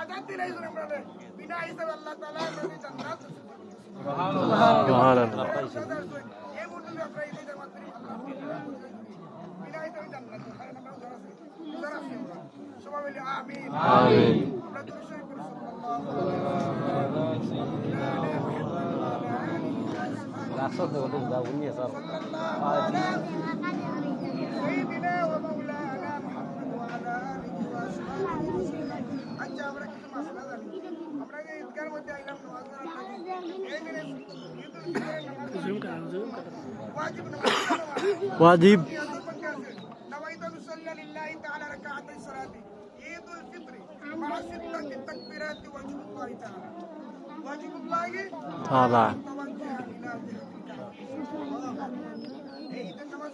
আজাদ দিলেই আমরা বিনা উনি স্যার মধ্যে আইলাম নামাজ পড়ার জন্য। এই দিনে ঈদুল ফিতরের নামাজ ওয়াজিব নামাজ ওয়াজিব নিয়তের মধ্যে আছে نويت أن أصلي لله تعالى ركعتي الصلاة عيد الفطر مع ستة تكبيرات وجه الله تعالى وجه الله তাআলা توجه إلى جهة الكعبة এই ঈদের নামাজ